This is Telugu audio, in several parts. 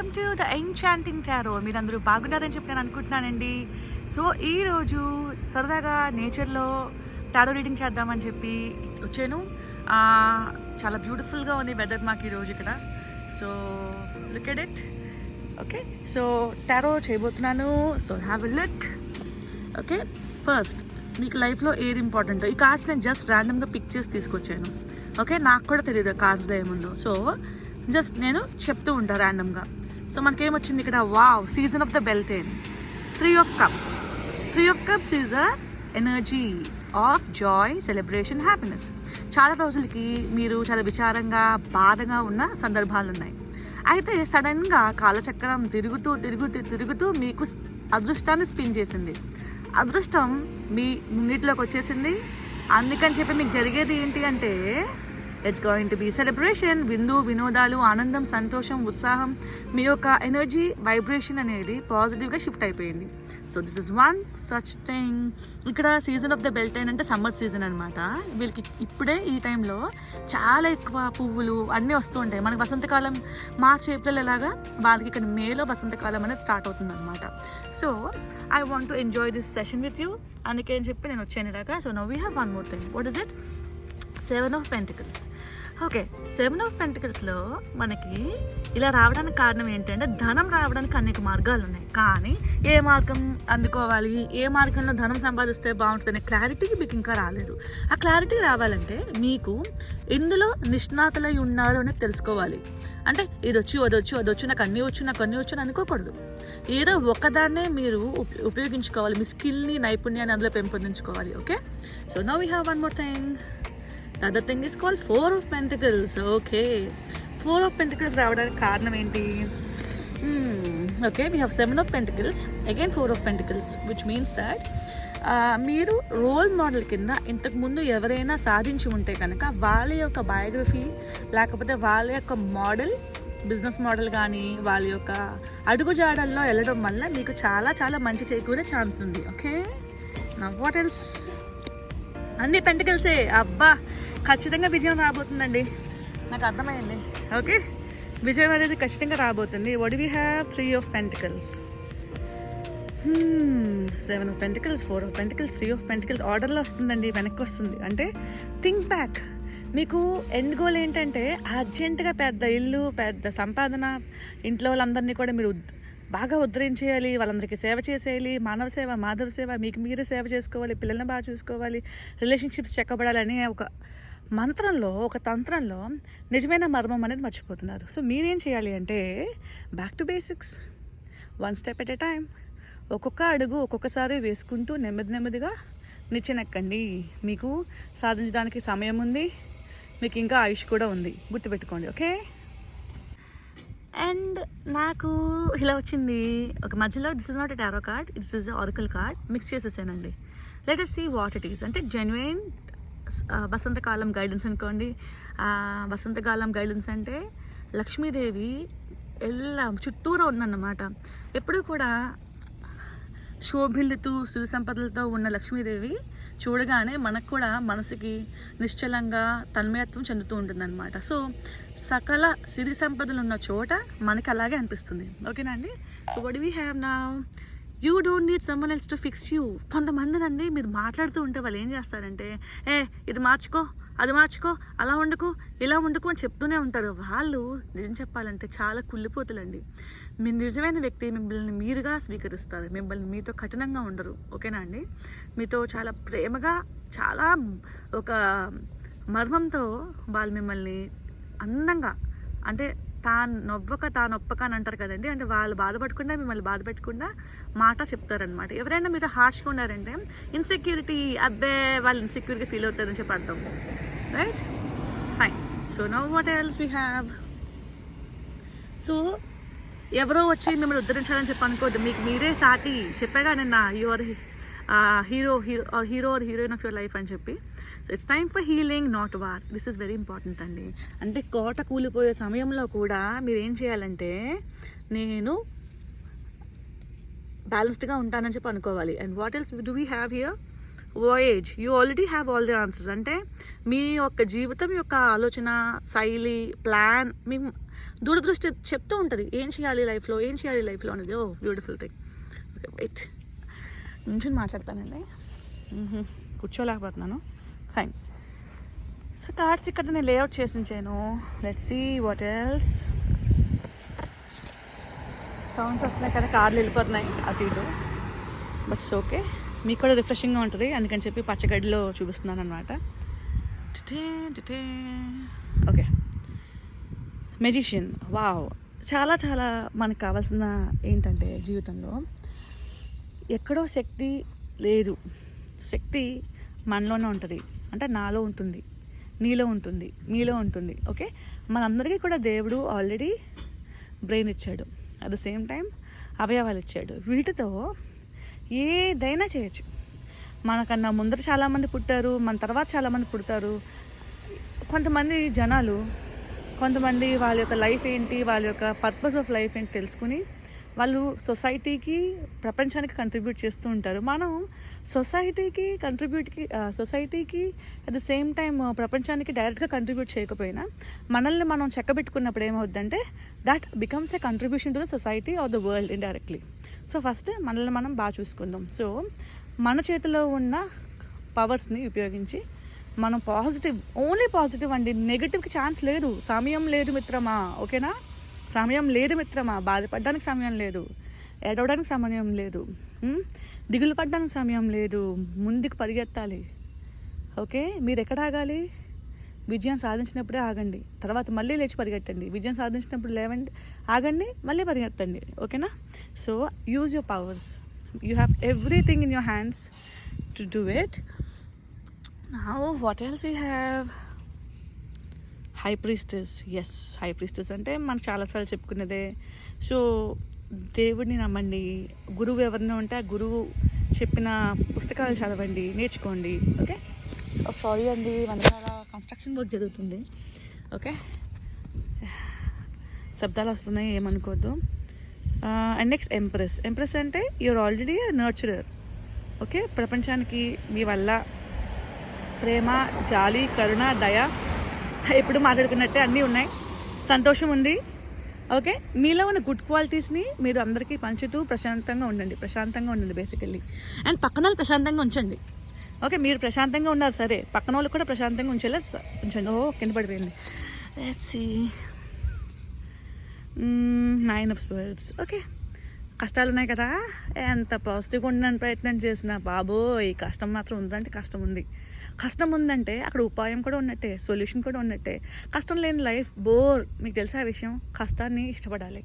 Welcome to the enchanting tarot మీరందరూ బాగున్నారని చెప్పి నేను అనుకుంటున్నానండి. సో ఈరోజు సరదాగా నేచర్లో టారో రీడింగ్ చేద్దామని చెప్పి వచ్చాను. చాలా బ్యూటిఫుల్గా ఉంది వెదర్ మాకు ఈరోజు ఇక్కడ. So look at it okay so tarot చేయబోతున్నాను. So have a look okay first మీకు లైఫ్లో ఏది ఇంపార్టెంట్ ఈ కార్డ్స్ నేను జస్ట్ ర్యాండమ్గా పిక్ చేసి తీసుకొచ్చాను. ఓకే నాకు కూడా తెలియదు కార్డ్స్లో ఏముందో. సో జస్ట్ నేను చెప్తూ ఉంటాను ర్యాండమ్గా సో మనకేమొచ్చింది ఇక్కడ? Wow season of the Beltane three of cups. Three of cups is a energy of joy celebration happiness. చాలా రోజులకి మీరు చాలా విచారంగా బాధగా ఉన్న సందర్భాలు ఉన్నాయి అయితే సడన్గా కాలచక్రం తిరుగుతూ తిరుగుతూ తిరుగుతూ మీకు అదృష్టాన్ని స్పిన్ చేసింది. అదృష్టం మీ ముంగిట్లోకి వచ్చేసింది అందుకని చెప్పి మీకు జరిగేది ఏంటి అంటే it's going to be celebration విందు వినోదాలు ఆనందం సంతోషం ఉత్సాహం. మీ యొక్క ఎనర్జీ వైబ్రేషన్ అనేది పాజిటివ్గా షిఫ్ట్ అయిపోయింది. So this is one such thing ఇక్కడ సీజన్ ఆఫ్ ద బెల్ట్ అంటే సమ్మర్ సీజన్ అనమాట వీళ్ళకి ఇప్పుడే ఈ టైంలో చాలా ఎక్కువ పువ్వులు అన్నీ వస్తూ ఉంటాయి. మనకి వసంతకాలం మార్చ్ ఏప్రిల్ ఎలాగా వాళ్ళకి ఇక్కడ మేలో వసంతకాలం అనేది స్టార్ట్ అవుతుంది అనమాట so I want to enjoy this session with you అందుకే అని చెప్పి నేను వచ్చాను ఇలాగా so now we have one more thing what is it seven of pentacles okay seven of పెంటికల్స్లో మనకి ఇలా రావడానికి కారణం ఏంటంటే ధనం రావడానికి అనేక మార్గాలు ఉన్నాయి. కానీ ఏ మార్గం అందుకోవాలి? ఏ మార్గంలో ధనం సంపాదిస్తే బాగుంటుందనే క్లారిటీ మీకు ఇంకా రాలేదు. ఆ క్లారిటీ రావాలంటే మీకు ఇందులో నిష్ణాతులై ఉన్నారు అనేది తెలుసుకోవాలి. అంటే ఇది వచ్చి అదొచ్చు వచ్చి నాకు అన్నీ వచ్చు నాకు అన్నీ వచ్చు అని అనుకోకూడదు. ఏదో ఒకదాన్నే మీరు ఉపయోగించుకోవాలి. మీ స్కిల్ని నైపుణ్యాన్ని అందులో పెంపొందించుకోవాలి. Okay so no we have one more thing the other thing is call four of pentacles okay four of pentacles రావడానికి కారణం ఏంటి? Okay we have seven of pentacles again four of pentacles which means that మీరు రోల్ మోడల్ కింద ఇంతకుముందు ఎవరైనా సాధించి ఉంటే కనుక వాళ్ళ యొక్క బయోగ్రఫీ లేకపోతే వాళ్ళ యొక్క మోడల్ బిజినెస్ మోడల్ కానీ వాళ్ళ యొక్క అడుగుజాడల్లో వెళ్ళడం వల్ల మీకు చాలా చాలా మంచి చేకూరే ఛాన్స్ ఉంది. ఓకే నా వాట్ ఎల్స్ అన్ని పెంటికల్సే అబ్బా! ఖచ్చితంగా విజయం రాబోతుందండి. నాకు అర్థమైంది. ఓకే? విజయం అనేది ఖచ్చితంగా రాబోతుంది. What we have three of pentacles seven of pentacles four of pentacles three of pentacles ఆర్డర్లో వస్తుందండి వెనక్కి వస్తుంది. అంటే థింక్ బ్యాక్ మీకు ఎండ్ గోల్ ఏంటంటే అర్జెంటుగా పెద్ద ఇల్లు పెద్ద సంపాదన ఇంట్లో వాళ్ళందరినీ కూడా మీరు బాగా ఉద్ధరించేయాలి. వాళ్ళందరికీ సేవ చేసేయాలి. మానవ సేవ మాధవ సేవ మీకు మీరే సేవ చేసుకోవాలి. పిల్లల్ని బాగా చూసుకోవాలి. రిలేషన్షిప్స్ చెక్కబడాలి అనే ఒక మంత్రంలో ఒక తంత్రంలో నిజమైన మర్మం అనేది మర్చిపోతున్నారు. సో మీరేం చేయాలి అంటే back to basics one step at a time ఒక్కొక్క అడుగు ఒక్కొక్కసారి వేసుకుంటూ నెమ్మది నెమ్మదిగా నిచ్చెనెక్కండి. మీకు సాధించడానికి సమయం ఉంది. మీకు ఇంకా ఆయుష్ కూడా ఉంది. గుర్తుపెట్టుకోండి ఓకే? అండ్ నాకు ఇలా వచ్చింది. ఒక మధ్యలో this is not a tarot card this is oracle card mix చేసేసానండి. Let us see what it is అంటే జెన్యున్ వసంతకాలం గైడెన్స్ అనుకోండి. వసంతకాలం గైడెన్స్ అంటే లక్ష్మీదేవి ఎల్లా చుట్టూరా ఉందన్నమాట. ఎప్పుడూ కూడా శోభిల్లుతూ సిరి సంపదలతో ఉన్న లక్ష్మీదేవి చూడగానే మనకు కూడా మనసుకి నిశ్చలంగా తన్మయత్వం చెందుతూ ఉంటుందన్నమాట. సో సకల సిరి సంపదలు ఉన్న చోట మనకి అలాగే అనిపిస్తుంది. ఓకేనా అండి? సో వడ్ వీ హ్యావ్ నా you don't need someone else to fix you కొంతమందినండి మీరు మాట్లాడుతూ ఉంటే వాళ్ళు ఏం చేస్తారంటే ఏ ఇది మార్చుకో అది మార్చుకో అలా వండుకో ఇలా వండుకో అని చెప్తూనే ఉంటారు. వాళ్ళు నిజం చెప్పాలంటే చాలా కుళ్ళిపోతులండి. మీ నిజమైన వ్యక్తి మిమ్మల్ని మీరుగా స్వీకరిస్తారు. మిమ్మల్ని మీతో కఠినంగా ఉండరు. ఓకేనా అండి? మీతో చాలా ప్రేమగా చాలా ఒక మర్మంతో వాళ్ళు మిమ్మల్ని అందంగా అంటే తాను నవ్వక తాను ఒప్పక అని అంటారు కదండి. అంటే వాళ్ళు బాధపడకుండా మిమ్మల్ని బాధ పెట్టకుండా మాట చెప్తారనమాట ఎవరైనా మీతో హార్ష్గా ఉన్నారంటే ఇన్సెక్యూరిటీ అబ్బే వాళ్ళు ఇన్సెక్యూరిటీ ఫీల్ అవుతారని చెప్పి అర్థం. Right fine so now what else we have so ఎవరో వచ్చి మిమ్మల్ని ఉద్ధరించాలని చెప్పి అనుకోద్దు. మీకు మీరే సాటి చెప్పాగా నిన్న your hero hero hero or heroine of your life అని చెప్పి. So it's time for healing not war this is very important అండి. అంటే కోట కూలిపోయే సమయంలో కూడా మీరు ఏం చేయాలంటే నేను బ్యాలెన్స్డ్గా ఉంటానని చెప్పి అనుకోవాలి. And what else do we have here voyage you already have all the answers అంటే మీ యొక్క జీవితం యొక్క ఆలోచన శైలి ప్లాన్ మీ దూరదృష్టి చెప్తూ ఉంటుంది. ఏం చేయాలి లైఫ్లో? ఏం చేయాలి లైఫ్లో అనేది? ఓ బ్యూటిఫుల్ థింగ్ ఓకే వెయిట్ నుంచి మాట్లాడతానండి. కూర్చోలేకపోతున్నాను. ఫైన్ సో కార్డ్స్ ఇక్కడ నేను లేఅవుట్ చేసి ఉంచాను. Let see what else sounds వస్తున్నాయి కదా కార్లు వెళ్ళిపోతున్నాయి అటు ఇటు. బట్ ఓకే మీకు కూడా రిఫ్రెషింగ్గా ఉంటుంది. అందుకని చెప్పి పచ్చగడ్డిలో చూపిస్తున్నాను అనమాట ఓకే మెజిషియన్ వావ్ చాలా చాలా మనకు కావాల్సిన ఏంటంటే జీవితంలో ఎక్కడో శక్తి లేదు. శక్తి మనలోనే ఉంటుంది. అంటే నాలో ఉంటుంది నీలో ఉంటుంది మీలో ఉంటుంది ఓకే? మనందరికీ కూడా దేవుడు ఆల్రెడీ బ్రెయిన్ ఇచ్చాడు. అట్ ద సేమ్ టైం అవయవాలు ఇచ్చాడు. వీటితో ఏదైనా చేయొచ్చు. మనకన్నా ముందర చాలామంది పుట్టారు మన తర్వాత చాలామంది పుడతారు. కొంతమంది జనాలు కొంతమంది వాళ్ళ యొక్క లైఫ్ ఏంటి వాళ్ళ యొక్క పర్పస్ ఆఫ్ లైఫ్ ఏంటి తెలుసుకుని వాళ్ళు సొసైటీకి ప్రపంచానికి కంట్రిబ్యూట్ చేస్తూ ఉంటారు. మనం సొసైటీకి కంట్రిబ్యూట్కి సొసైటీకి అట్ ద సేమ్ టైం ప్రపంచానికి డైరెక్ట్గా కంట్రిబ్యూట్ చేయకపోయినా మనల్ని మనం చెక్కబెట్టుకున్నప్పుడు ఏమవుద్దంటే that becomes a contribution to the society or the world indirectly so first మనల్ని మనం బాగా చూసుకుందాం. సో మన చేతిలో ఉన్న పవర్స్ని ఉపయోగించి మనం పాజిటివ్ ఓన్లీ పాజిటివ్ అండి. నెగిటివ్కి ఛాన్స్ లేదు. సమయం లేదు మిత్రమా? ఓకేనా సమయం లేదు మిత్రమా బాధపడడానికి సమయం లేదు. ఏడవడానికి సమయం లేదు. దిగులు పడడానికి సమయం లేదు. ముందుకు పరిగెత్తాలి. ఓకే? మీరు ఎక్కడ ఆగాలి? విజయం సాధించినప్పుడే ఆగండి. తర్వాత మళ్ళీ లేచి పరిగెట్టండి. విజయం సాధించినప్పుడు లేవండి. ఆగండి మళ్ళీ పరిగెత్తండి. ఓకేనా? So use your powers you have everything in your hands to do it now what else we have high priestess yes high priestess అంటే మనం చాలాసార్లు చెప్పుకున్నదే. సో దేవుడిని నమ్మండి. గురువు ఎవరినో ఉంటే ఆ గురువు చెప్పిన పుస్తకాలు చదవండి నేర్చుకోండి. ఓకే సారీ oh, అండి వెనకాల కన్స్ట్రక్షన్ వర్క్ జరుగుతుంది. ఓకే శబ్దాలు వస్తున్నాయి ఏమనుకోవద్దు. అండ్ నెక్స్ట్ ఎంప్రెస్ ఎంప్రెస్ అంటే యూఆర్ ఆల్రెడీ నర్చరర్ ఓకే ప్రపంచానికి మీ వల్ల ప్రేమ జాలి కరుణ దయ ఎప్పుడు మాట్లాడుకున్నట్టే అన్నీ ఉన్నాయి. సంతోషం ఉంది. ఓకే? మీలో ఉన్న గుడ్ క్వాలిటీస్ని మీరు అందరికీ పంచుతూ ప్రశాంతంగా ఉండండి. ప్రశాంతంగా ఉండండి బేసికల్లీ. అండ్ పక్కన వాళ్ళు ప్రశాంతంగా ఉంచండి. ఓకే? మీరు ప్రశాంతంగా ఉన్నారు. సరే. పక్కన వాళ్ళు కూడా ప్రశాంతంగా ఉంచేలా ఉంచండి. ఓ కింద పడిపోయింది. See nine of swords okay? కష్టాలు ఉన్నాయి కదా? ఎంత పాజిటివ్గా ఉండడానికి ప్రయత్నం చేసిన బాబోయ్ కష్టం మాత్రం ఉందంటే కష్టం ఉంది. కష్టం ఉందంటే అక్కడ ఉపాయం కూడా ఉన్నట్టే సొల్యూషన్ కూడా ఉన్నట్టే. కష్టం లేని లైఫ్ బోర్. మీకు తెలుసా ఆ విషయం? కష్టాన్ని ఇష్టపడాలి.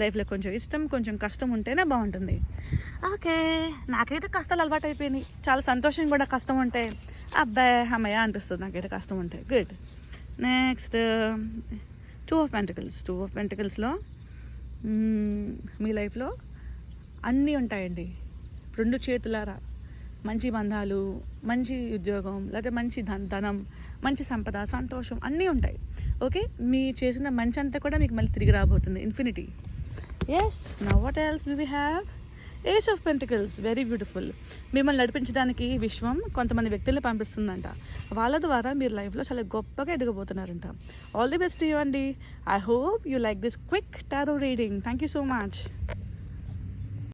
లైఫ్లో కొంచెం ఇష్టం కొంచెం కష్టం ఉంటేనే బాగుంటుంది. ఓకే నాకైతే కష్టాలు అలవాటు అయిపోయినాయి చాలా సంతోషం కూడా కష్టం ఉంటే అబ్బాయి అమ్మయ్య అనిపిస్తుంది నాకైతే కష్టం ఉంటే. Good next two of pentacles two of పెంటికల్స్లో మీ లైఫ్లో అన్నీ ఉంటాయండి. రెండు చేతులారా. మంచి బంధాలు మంచి ఉద్యోగం లేకపోతే మంచి ధన ధనం మంచి సంపద సంతోషం అన్నీ ఉంటాయి. ఓకే? మీ చేసిన మంచి అంతా కూడా మీకు మళ్ళీ తిరిగి రాబోతుంది. Infinity yes now what else we have ace of pentacles very beautiful మిమ్మల్ని నడిపించడానికి విశ్వం కొంతమంది వ్యక్తులను పంపిస్తుందంట. వాళ్ళ ద్వారా మీరు లైఫ్లో చాలా గొప్పగా ఎదగబోతున్నారంట. ఆల్ ది బెస్ట్ ఇవ్వండి I hope you like this quick tarot reading thank you so much